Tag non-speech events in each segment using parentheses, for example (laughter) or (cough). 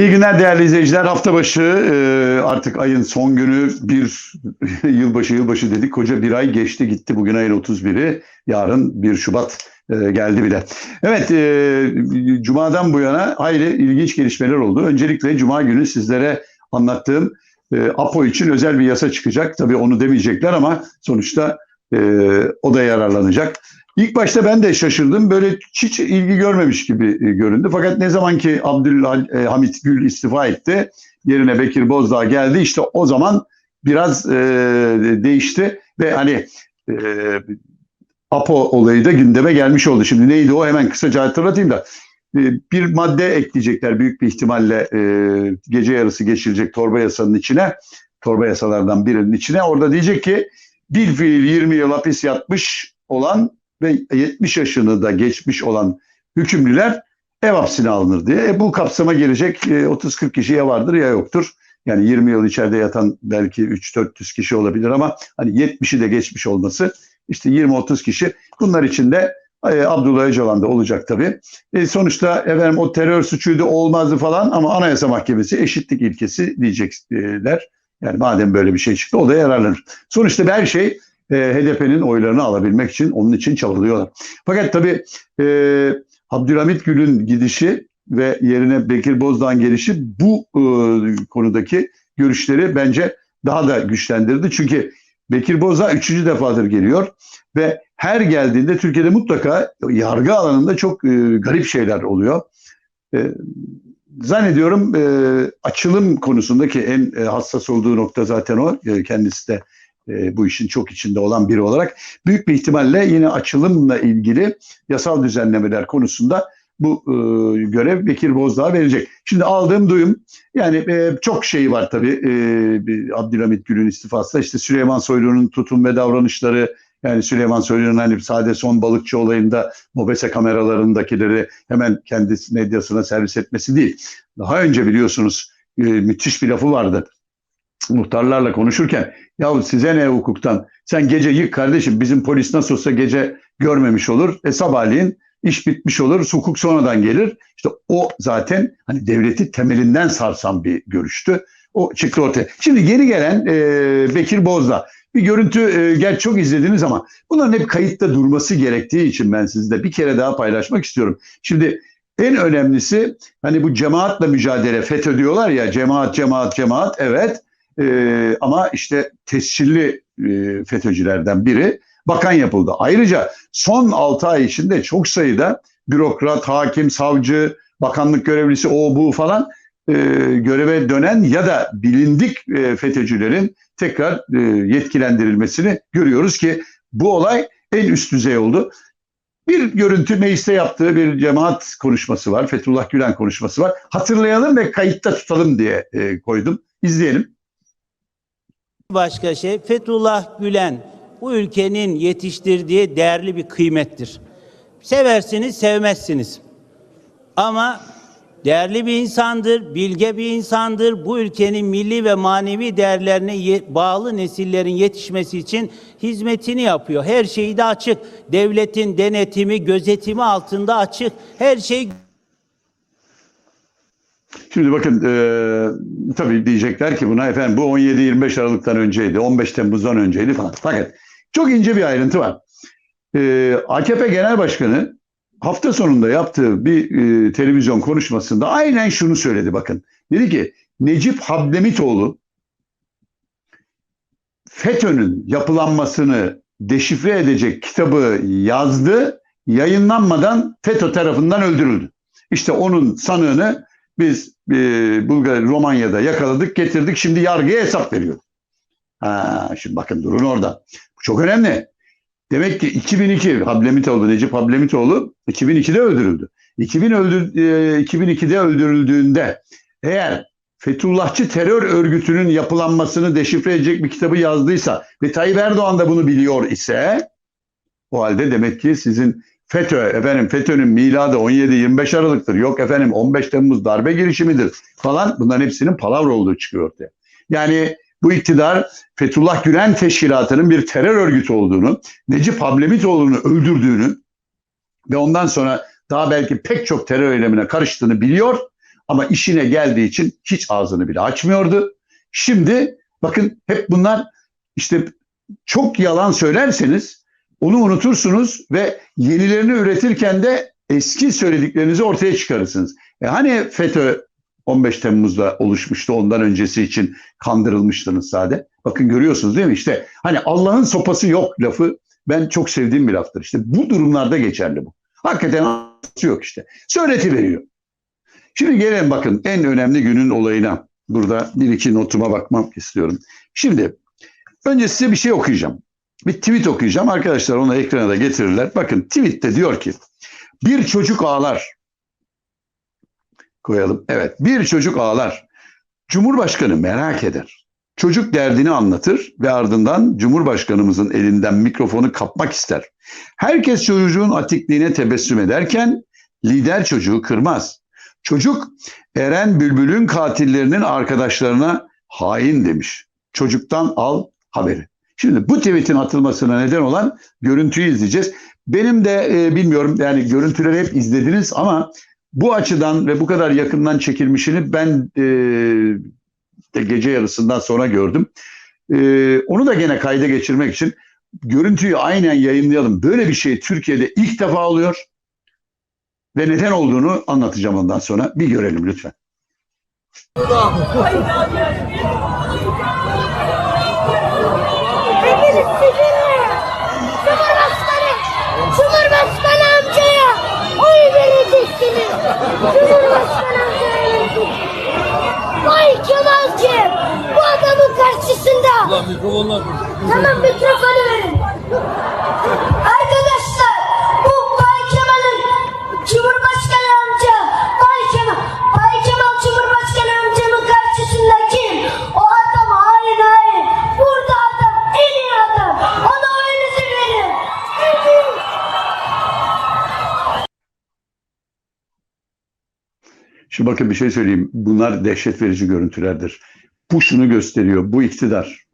İyi günler değerli izleyiciler. Hafta başı e, artık ayın son günü bir (laughs) yılbaşı yılbaşı dedik. Koca bir ay geçti gitti. Bugün ayın 31'i. Yarın 1 Şubat e, geldi bile. Evet e, Cuma'dan bu yana hayli ilginç gelişmeler oldu. Öncelikle Cuma günü sizlere anlattığım APO için özel bir yasa çıkacak. Tabii onu demeyecekler ama sonuçta o da yararlanacak. İlk başta ben de şaşırdım. Böyle hiç ilgi görmemiş gibi e, göründü. Fakat ne zaman ki Abdülhamit Gül istifa etti, yerine Bekir Bozdağ geldi. İşte o zaman biraz e, değişti ve hani e, APO olayı da gündeme gelmiş oldu. Şimdi neydi o? Hemen kısaca hatırlatayım da. E, bir madde ekleyecekler büyük bir ihtimalle e, gece yarısı geçirecek torba yasanın içine. Torba yasalardan birinin içine. Orada diyecek ki bil fiil 20 yıl hapis yatmış olan ve 70 yaşını da geçmiş olan hükümlüler ev hapsine alınır diye. E, bu kapsama girecek e, 30-40 kişi ya vardır ya yoktur. Yani 20 yıl içeride yatan belki 3-400 kişi olabilir ama hani 70'i de geçmiş olması işte 20-30 kişi. Bunlar içinde e, Abdullah Öcalan da olacak tabii. E, sonuçta efendim o terör suçuydu olmazdı falan ama Anayasa Mahkemesi eşitlik ilkesi diyecekler. Yani madem böyle bir şey çıktı o da yararlanır. Sonuçta her şey e, HDP'nin oylarını alabilmek için onun için çabalıyorlar. Fakat tabii e, Abdülhamit Gül'ün gidişi ve yerine Bekir Bozdağ'ın gelişi bu e, konudaki görüşleri bence daha da güçlendirdi. Çünkü Bekir Bozdağ üçüncü defadır geliyor ve her geldiğinde Türkiye'de mutlaka yargı alanında çok e, garip şeyler oluyor. E, zannediyorum e, açılım konusundaki en e, hassas olduğu nokta zaten o. E, kendisi de e, bu işin çok içinde olan biri olarak büyük bir ihtimalle yine açılımla ilgili yasal düzenlemeler konusunda bu e, görev Bekir Bozdağ'a verecek. Şimdi aldığım duyum yani e, çok şey var tabii e, Abdülhamit Gül'ün istifası işte Süleyman Soylu'nun tutum ve davranışları yani Süleyman Soylu'nun hani sade son balıkçı olayında mobese kameralarındakileri hemen kendi medyasına servis etmesi değil. Daha önce biliyorsunuz e, müthiş bir lafı vardı muhtarlarla konuşurken ya size ne hukuktan? Sen gece yık kardeşim bizim polis nasıl olsa gece görmemiş olur. E sabahleyin iş bitmiş olur hukuk sonradan gelir. İşte o zaten hani devleti temelinden sarsan bir görüştü. O çıktı ortaya. Şimdi geri gelen e, Bekir Bozdağ bir görüntü e, gerçi çok izlediniz ama bunların hep kayıtta durması gerektiği için ben sizle bir kere daha paylaşmak istiyorum. Şimdi en önemlisi hani bu cemaatle mücadele FETÖ diyorlar ya cemaat cemaat cemaat evet e, ama işte tescilli e, FETÖ'cülerden biri bakan yapıldı. Ayrıca son 6 ay içinde çok sayıda bürokrat, hakim, savcı, bakanlık görevlisi o bu falan e, göreve dönen ya da bilindik e, FETÖ'cülerin tekrar e, yetkilendirilmesini görüyoruz ki bu olay en üst düzey oldu. Bir görüntü mecliste yaptığı bir cemaat konuşması var. Fethullah Gülen konuşması var. Hatırlayalım ve kayıtta tutalım diye e, koydum. İzleyelim. Başka şey Fethullah Gülen bu ülkenin yetiştirdiği değerli bir kıymettir. Seversiniz, sevmezsiniz. Ama değerli bir insandır, bilge bir insandır. Bu ülkenin milli ve manevi değerlerine bağlı nesillerin yetişmesi için hizmetini yapıyor. Her şeyi de açık. Devletin denetimi, gözetimi altında açık. Her şey Şimdi bakın e, tabii diyecekler ki buna efendim bu 17-25 Aralık'tan önceydi, 15 Temmuz'dan önceydi falan. Fakat çok ince bir ayrıntı var. E, AKP Genel Başkanı hafta sonunda yaptığı bir e, televizyon konuşmasında aynen şunu söyledi bakın. Dedi ki Necip Habdemitoğlu FETÖ'nün yapılanmasını deşifre edecek kitabı yazdı, yayınlanmadan FETÖ tarafından öldürüldü. İşte onun sanığını biz e, Bulgar Romanya'da yakaladık, getirdik. Şimdi yargıya hesap veriyor. Ha, şimdi bakın durun orada. Bu çok önemli. Demek ki 2002 Hablemitoğlu, Necip Hablemitoğlu 2002'de öldürüldü. 2000 öldür, e, 2002'de öldürüldüğünde eğer Fethullahçı terör örgütünün yapılanmasını deşifre edecek bir kitabı yazdıysa ve Tayyip Erdoğan da bunu biliyor ise o halde demek ki sizin FETÖ, efendim FETÖ'nün miladı 17-25 Aralık'tır. Yok efendim 15 Temmuz darbe girişimidir falan. Bunların hepsinin palavra olduğu çıkıyor ortaya. Yani bu iktidar Fethullah Gülen Teşkilatı'nın bir terör örgütü olduğunu, Necip Hablemitoğlu'nu öldürdüğünü ve ondan sonra daha belki pek çok terör eylemine karıştığını biliyor. Ama işine geldiği için hiç ağzını bile açmıyordu. Şimdi bakın hep bunlar işte çok yalan söylerseniz onu unutursunuz ve yenilerini üretirken de eski söylediklerinizi ortaya çıkarırsınız. E hani FETÖ 15 Temmuz'da oluşmuştu ondan öncesi için kandırılmıştınız sade. Bakın görüyorsunuz değil mi? İşte hani Allah'ın sopası yok lafı ben çok sevdiğim bir laftır. İşte bu durumlarda geçerli bu. Hakikaten yok işte. Söyleti veriyor. Şimdi gelelim bakın en önemli günün olayına. Burada bir iki notuma bakmak istiyorum. Şimdi önce size bir şey okuyacağım. Bir tweet okuyacağım. Arkadaşlar onu ekrana da getirirler. Bakın tweette diyor ki bir çocuk ağlar. Koyalım. Evet. Bir çocuk ağlar. Cumhurbaşkanı merak eder. Çocuk derdini anlatır ve ardından Cumhurbaşkanımızın elinden mikrofonu kapmak ister. Herkes çocuğun atikliğine tebessüm ederken lider çocuğu kırmaz. Çocuk Eren Bülbül'ün katillerinin arkadaşlarına hain demiş. Çocuktan al haberi. Şimdi bu tweetin atılmasına neden olan görüntüyü izleyeceğiz. Benim de e, bilmiyorum yani görüntüleri hep izlediniz ama bu açıdan ve bu kadar yakından çekilmişini ben e, de gece yarısından sonra gördüm. E, onu da gene kayda geçirmek için görüntüyü aynen yayınlayalım. Böyle bir şey Türkiye'de ilk defa oluyor ve neden olduğunu anlatacağım ondan sonra. Bir görelim lütfen. Sizinle Cumhurbaşkanı, Cumhurbaşkanı amcaya oy vereceksiniz. Cumhurbaşkanı amcaya vereceksiniz. Vay Kemal'cim bu adamın karşısında. Ulan mikrofonlar Tamam mikrofonu verin. Bakın bir şey söyleyeyim. Bunlar dehşet verici görüntülerdir. Bu şunu gösteriyor. Bu iktidar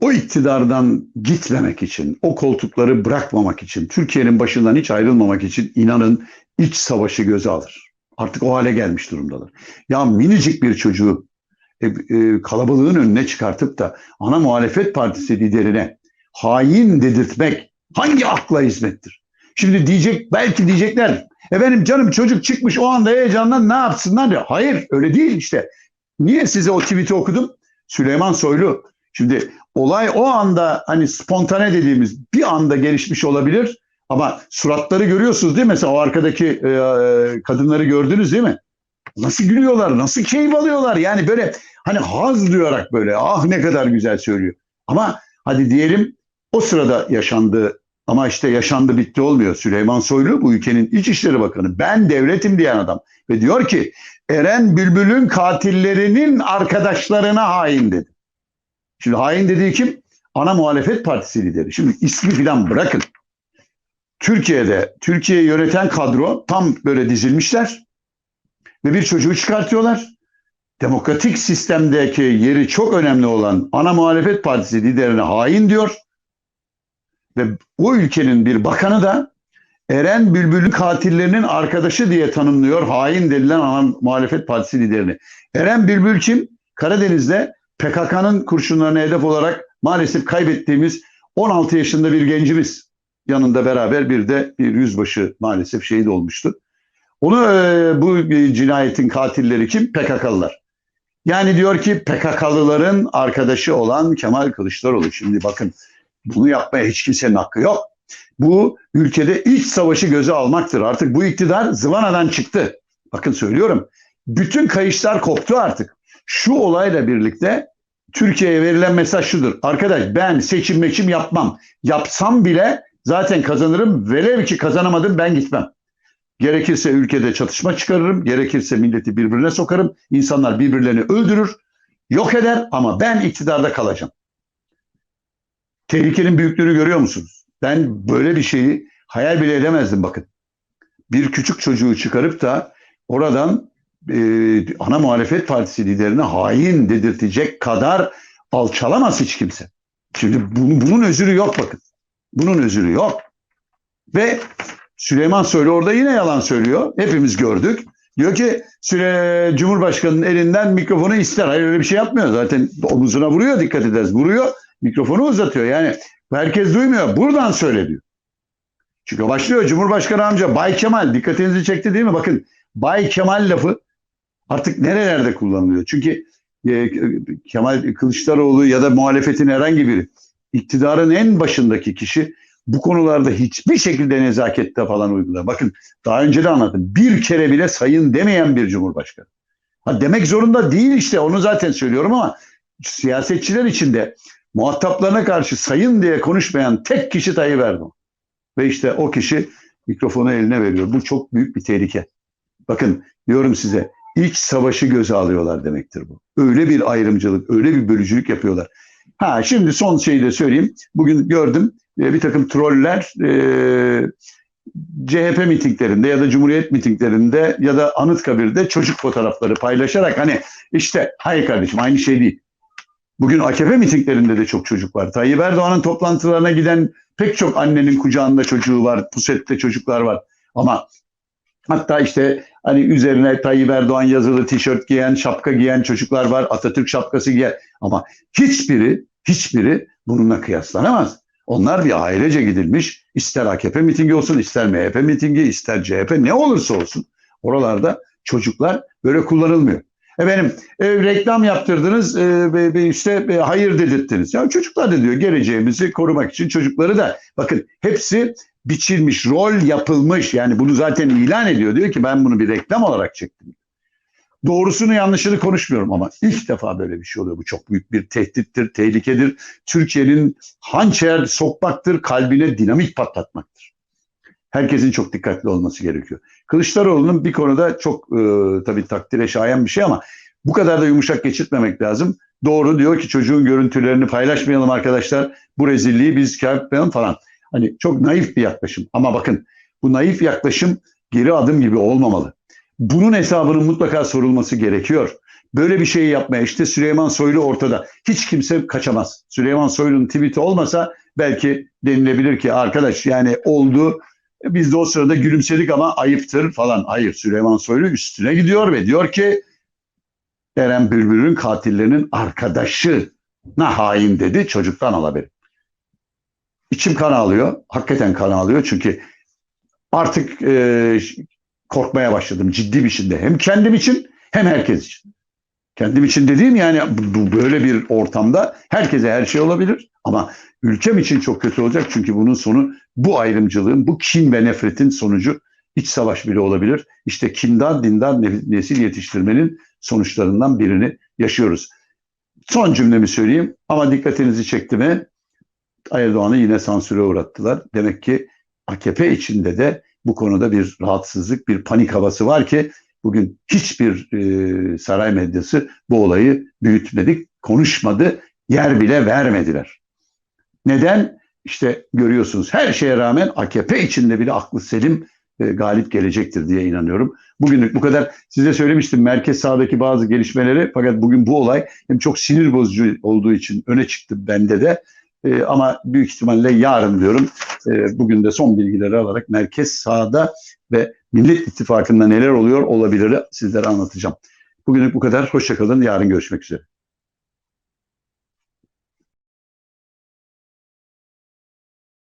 o iktidardan gitmemek için, o koltukları bırakmamak için, Türkiye'nin başından hiç ayrılmamak için inanın iç savaşı göze alır. Artık o hale gelmiş durumdalar. Ya minicik bir çocuğu e, e, kalabalığın önüne çıkartıp da ana muhalefet partisi liderine hain dedirtmek hangi akla hizmettir? Şimdi diyecek belki diyecekler efendim canım çocuk çıkmış o anda heyecandan ne yapsınlar diyor. Hayır öyle değil işte. Niye size o tweet'i okudum? Süleyman Soylu. Şimdi olay o anda hani spontane dediğimiz bir anda gelişmiş olabilir. Ama suratları görüyorsunuz değil mi? Mesela o arkadaki e, kadınları gördünüz değil mi? Nasıl gülüyorlar, nasıl keyif alıyorlar. Yani böyle hani haz duyarak böyle ah ne kadar güzel söylüyor. Ama hadi diyelim o sırada yaşandı ama işte yaşandı bitti olmuyor. Süleyman Soylu bu ülkenin İçişleri Bakanı. Ben devletim diyen adam. Ve diyor ki Eren Bülbül'ün katillerinin arkadaşlarına hain dedi. Şimdi hain dediği kim? Ana muhalefet partisi lideri. Şimdi ismi filan bırakın. Türkiye'de Türkiye'yi yöneten kadro tam böyle dizilmişler ve bir çocuğu çıkartıyorlar. Demokratik sistemdeki yeri çok önemli olan ana muhalefet partisi liderine hain diyor. Ve o ülkenin bir bakanı da Eren Bülbül'ün katillerinin arkadaşı diye tanımlıyor hain denilen ana muhalefet partisi liderini. Eren Bülbül kim? Karadeniz'de PKK'nın kurşunlarına hedef olarak maalesef kaybettiğimiz 16 yaşında bir gencimiz. Yanında beraber bir de bir yüzbaşı maalesef şehit olmuştu. Onu e, bu cinayetin katilleri kim? PKK'lılar. Yani diyor ki PKK'lıların arkadaşı olan Kemal Kılıçdaroğlu. Şimdi bakın bunu yapmaya hiç kimsenin hakkı yok. Bu ülkede iç savaşı göze almaktır. Artık bu iktidar zıvanadan çıktı. Bakın söylüyorum. Bütün kayışlar koptu artık. Şu olayla birlikte Türkiye'ye verilen mesaj şudur. Arkadaş ben seçim meçim yapmam. Yapsam bile zaten kazanırım. Velev ki kazanamadım ben gitmem. Gerekirse ülkede çatışma çıkarırım. Gerekirse milleti birbirine sokarım. İnsanlar birbirlerini öldürür. Yok eder ama ben iktidarda kalacağım. Tehlikenin büyüklüğünü görüyor musunuz? Ben böyle bir şeyi hayal bile edemezdim bakın. Bir küçük çocuğu çıkarıp da oradan e, ana muhalefet partisi liderine hain dedirtecek kadar alçalamaz hiç kimse. Şimdi bunun, bunun özürü yok bakın. Bunun özürü yok. Ve Süleyman Soylu orada yine yalan söylüyor. Hepimiz gördük. Diyor ki süre Cumhurbaşkanı'nın elinden mikrofonu ister. Hayır öyle bir şey yapmıyor. Zaten omuzuna vuruyor dikkat ederiz. Vuruyor mikrofonu uzatıyor. Yani herkes duymuyor. Buradan söyle diyor. Çünkü başlıyor Cumhurbaşkanı amca Bay Kemal dikkatinizi çekti değil mi? Bakın Bay Kemal lafı artık nerelerde kullanılıyor? Çünkü e, Kemal Kılıçdaroğlu ya da muhalefetin herhangi biri iktidarın en başındaki kişi bu konularda hiçbir şekilde nezakette falan uygular. Bakın daha önce de anlattım. Bir kere bile sayın demeyen bir cumhurbaşkanı. Ha demek zorunda değil işte onu zaten söylüyorum ama siyasetçiler içinde muhataplarına karşı sayın diye konuşmayan tek kişi Tayyip Erdoğan. Ve işte o kişi mikrofonu eline veriyor. Bu çok büyük bir tehlike. Bakın diyorum size ilk savaşı göze alıyorlar demektir bu. Öyle bir ayrımcılık, öyle bir bölücülük yapıyorlar. Ha şimdi son şeyi de söyleyeyim. Bugün gördüm e, bir takım troller e, CHP mitinglerinde ya da Cumhuriyet mitinglerinde ya da Anıtkabir'de çocuk fotoğrafları paylaşarak hani işte hayır kardeşim aynı şey değil. Bugün AKP mitinglerinde de çok çocuk var. Tayyip Erdoğan'ın toplantılarına giden pek çok annenin kucağında çocuğu var. Pusette çocuklar var. Ama hatta işte hani üzerine Tayyip Erdoğan yazılı tişört giyen, şapka giyen çocuklar var. Atatürk şapkası giyen. Ama hiçbiri, hiçbiri bununla kıyaslanamaz. Onlar bir ailece gidilmiş. İster AKP mitingi olsun, ister MHP mitingi, ister CHP ne olursa olsun. Oralarda çocuklar böyle kullanılmıyor. Efendim e, reklam yaptırdınız e, ve işte e, hayır dedirttiniz. Ya çocuklar da diyor geleceğimizi korumak için çocukları da bakın hepsi biçilmiş, rol yapılmış. Yani bunu zaten ilan ediyor. Diyor ki ben bunu bir reklam olarak çektim. Doğrusunu yanlışını konuşmuyorum ama ilk defa böyle bir şey oluyor. Bu çok büyük bir tehdittir, tehlikedir. Türkiye'nin hançer sokmaktır, kalbine dinamit patlatmaktır. Herkesin çok dikkatli olması gerekiyor. Kılıçdaroğlu'nun bir konuda çok e, tabii takdire şayan bir şey ama bu kadar da yumuşak geçirtmemek lazım. Doğru diyor ki çocuğun görüntülerini paylaşmayalım arkadaşlar. Bu rezilliği biz yapmayalım falan. Hani çok naif bir yaklaşım. Ama bakın bu naif yaklaşım geri adım gibi olmamalı. Bunun hesabının mutlaka sorulması gerekiyor. Böyle bir şeyi yapmaya işte Süleyman Soylu ortada. Hiç kimse kaçamaz. Süleyman Soylu'nun tweet'i olmasa belki denilebilir ki arkadaş yani oldu. Biz de o sırada gülümsedik ama ayıptır falan. Hayır Süleyman Soylu üstüne gidiyor ve diyor ki Eren Bülbül'ün katillerinin arkadaşına hain dedi çocuktan alabilir. İçim kan ağlıyor. Hakikaten kan ağlıyor çünkü artık e, korkmaya başladım ciddi bir şekilde. Hem kendim için hem herkes için. Kendim için dediğim yani böyle bir ortamda herkese her şey olabilir ama ülkem için çok kötü olacak çünkü bunun sonu bu ayrımcılığın, bu kin ve nefretin sonucu iç savaş bile olabilir. İşte kindar dindar nesil yetiştirmenin sonuçlarından birini yaşıyoruz. Son cümlemi söyleyeyim ama dikkatinizi çekti mi? Erdoğan'ı yine sansüre uğrattılar. Demek ki AKP içinde de bu konuda bir rahatsızlık, bir panik havası var ki bugün hiçbir e, saray medyası bu olayı büyütmedik, konuşmadı, yer bile vermediler. Neden? İşte görüyorsunuz her şeye rağmen AKP içinde bile aklı selim e, galip gelecektir diye inanıyorum. Bugünlük bu kadar. Size söylemiştim merkez sağdaki bazı gelişmeleri fakat bugün bu olay hem çok sinir bozucu olduğu için öne çıktı bende de. E, ama büyük ihtimalle yarın diyorum. E, bugün de son bilgileri alarak merkez sağda ve Millet İttifakı'nda neler oluyor olabilir sizlere anlatacağım. Bugünlük bu kadar. Hoşçakalın. Yarın görüşmek üzere.